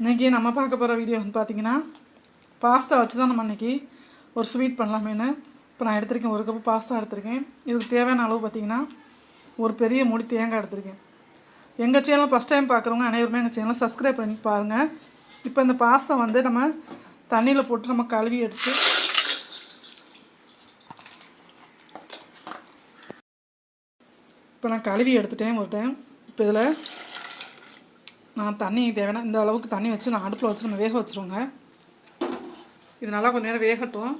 இன்றைக்கி நம்ம பார்க்க போகிற வீடியோ வந்து பார்த்திங்கன்னா பாஸ்தா வச்சு தான் நம்ம இன்றைக்கி ஒரு ஸ்வீட் பண்ணலாமேனு இப்போ நான் எடுத்திருக்கேன் ஒரு கப்பு பாஸ்தா எடுத்திருக்கேன். இதுக்கு தேவையான அளவு பார்த்தீங்கன்னா ஒரு பெரிய மூடி தேங்காய் எடுத்திருக்கேன். எங்கள் சேனல் ஃபஸ்ட் டைம் பார்க்குறவங்க அனைவருமே எங்கள் சேனலை சப்ஸ்கிரைப் பண்ணி பாருங்கள் இப்போ இந்த பாஸ்தா வந்து நம்ம தண்ணியில் போட்டு நம்ம கழுவி எடுத்து இப்போ நான் கழுவி எடுத்துட்டேன் ஒரு டைம் இப்போ இதில் நான் தண்ணி தேவைன்னா இந்த அளவுக்கு தண்ணி வச்சு நான் அடுப்பில் வச்சு நம்ம வேக வச்சுருவோங்க. இது நல்லா கொஞ்ச நேரம் வேகட்டும்.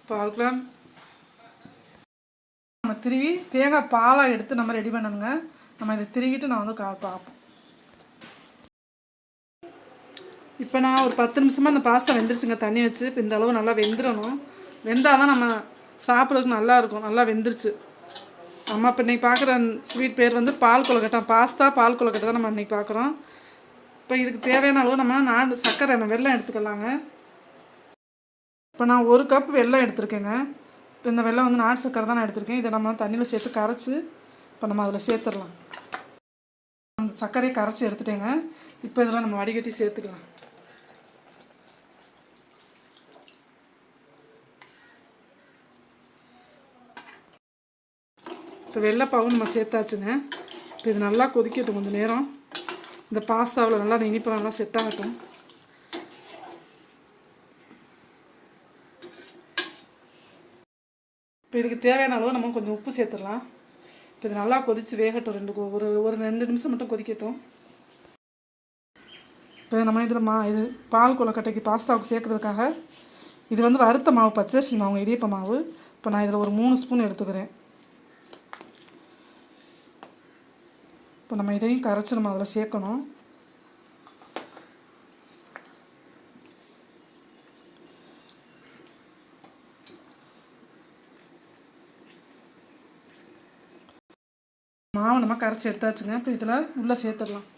இப்போ அதுக்குள்ள நம்ம திருவி தேங்காய் பாலாக எடுத்து நம்ம ரெடி பண்ணணுங்க. நம்ம இதை திருவிட்டு நான் வந்து கா பார்ப்போம். இப்போ நான் ஒரு பத்து நிமிஷமாக இந்த பாஸ்தா வெந்துருச்சுங்க. தண்ணி வச்சு இப்போ இந்த அளவு நல்லா வெந்துடணும் வெந்தால் தான் நம்ம சாப்பிட்றதுக்கு நல்லா இருக்கும். நல்லா வெந்துருச்சு. அம்மா இப்போ இன்றைக்கி பார்க்குற ஸ்வீட் பேர் வந்து பால் கொழுக்கட்டை பாஸ்தா பால் கொழுக்கட்டை தான் நம்ம இன்றைக்கி பார்க்குறோம் இப்போ இதுக்கு தேவையான அளவு நம்ம நாடு சர்க்கரை எண்ணெய் வெள்ளம் எடுத்துக்கலாங்க. இப்போ நான் ஒரு கப் வெள்ளம் எடுத்திருக்கேங்க. இப்போ இந்த வெள்ளம் வந்து நாட்டு சர்க்கரை தான் நான் எடுத்திருக்கேன். இதை நம்ம தண்ணியில் சேர்த்து கரைச்சி இப்போ நம்ம அதில் சேர்த்துடலாம். அந்த சர்க்கரையை கரைச்சி எடுத்துட்டேங்க. இப்போ இதெல்லாம் நம்ம வடிகட்டி சேர்த்துக்கலாம். இப்போ வெள்ளைப்பாவும் நம்ம சேர்த்தாச்சுங்க. இப்போ இது நல்லா கொதிக்கட்டும் கொஞ்சம் நேரம். இந்த பாஸ்தாவில் நல்லா அந்த இனிப்பு நல்லா செட் ஆகட்டும். இப்போ இதுக்கு தேவையான அளவு நம்ம கொஞ்சம் உப்பு சேர்த்துடலாம். இப்போ இது நல்லா கொதித்து வேகட்டும் ரெண்டு ஒரு ஒரு ரெண்டு நிமிஷம் மட்டும் கொதிக்கட்டும். இப்போ நம்ம இதில் மா இது பால் கொழுக்கட்டைக்கு பாஸ்தாவுக்கு சேர்க்குறதுக்காக இது வந்து வறுத்த மாவு பச்சரிசி மாவு இடியப்ப மாவு. இப்போ நான் இதில் ஒரு மூணு ஸ்பூன் எடுத்துக்கிறேன். இப்போ நம்ம இதையும் கரைச்சி நம்ம அதில் சேர்க்கணும். மாவு நம்ம கரைச்சி எடுத்தாச்சுங்க. இப்போ இதில் உள்ளே சேர்த்துடலாம்.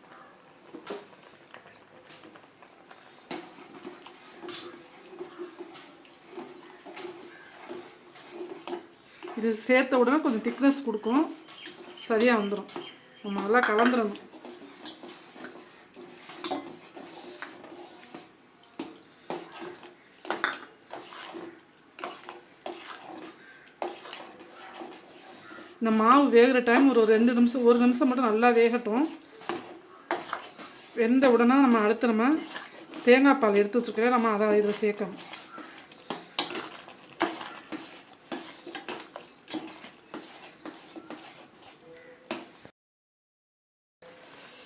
இது சேர்த்த உடனே கொஞ்சம் திக்னஸ் கொடுக்கும். சரியாக வந்துடும் நம்ம நல்லா கலந்துடணும். இந்த மாவு வேகிற டைம் ஒரு ரெண்டு நிமிஷம் ஒரு நிமிஷம் மட்டும் நல்லா வேகட்டும். வெந்த உடனே நம்ம அடுத்து நம்ம தேங்காய் பால் எடுத்து வச்சுருக்கோம் நம்ம அதை இதில் சேர்க்கணும்.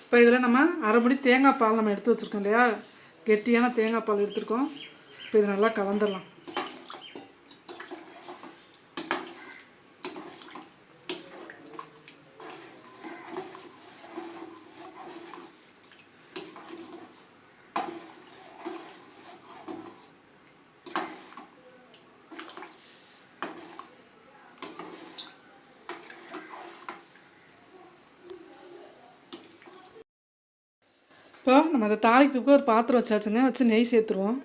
இப்போ இதில் நம்ம அரைமுடி தேங்காய் பால் நம்ம எடுத்து வச்சுருக்கோம் இல்லையா? கெட்டியான தேங்காய் பால் எடுத்துருக்கோம். இப்போ இது நல்லா கலந்துடலாம். இப்போ நம்ம அந்த தாளிப்புக்கு ஒரு பாத்திரம் வச்சாச்சுங்க. வச்சு நெய் சேர்த்துருவோம்.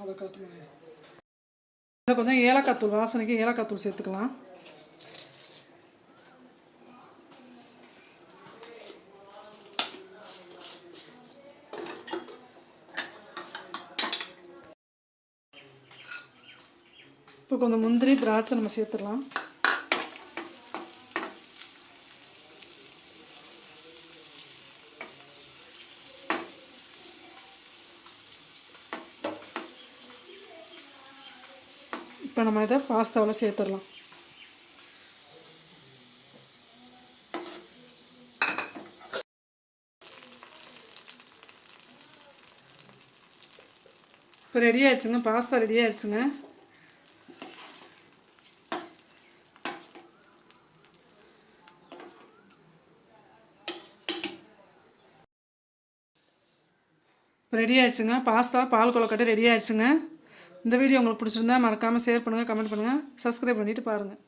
அதை காட்டுங்க. கொஞ்சம் ஏலக்காய் தூள் வாசனைக்கு ஏலக்காய் தூள் சேர்த்துக்கலாம். இப்போ கொஞ்சம் முந்திரி திராட்சை நம்ம சேர்த்துடலாம். இப்போ நம்ம இதை பாஸ்தாவில் சேர்த்துடலாம். இப்போ ரெடி ஆயிடுச்சுங்க பாஸ்தா ரெடி ஆயிடுச்சுங்க. இப்போ ரெடி ஆயிடுச்சுங்க பாஸ்தா பால் கொழுக்கட்டை ரெடி ஆயிடுச்சுங்க. இந்த வீடியோ உங்களுக்கு பிடிச்சிருந்தா மறக்காமல் ஷேர் பண்ணுங்கள் கமெண்ட் பண்ணுங்கள் சப்ஸ்கிரைப் பண்ணிவிட்டு பாருங்கள்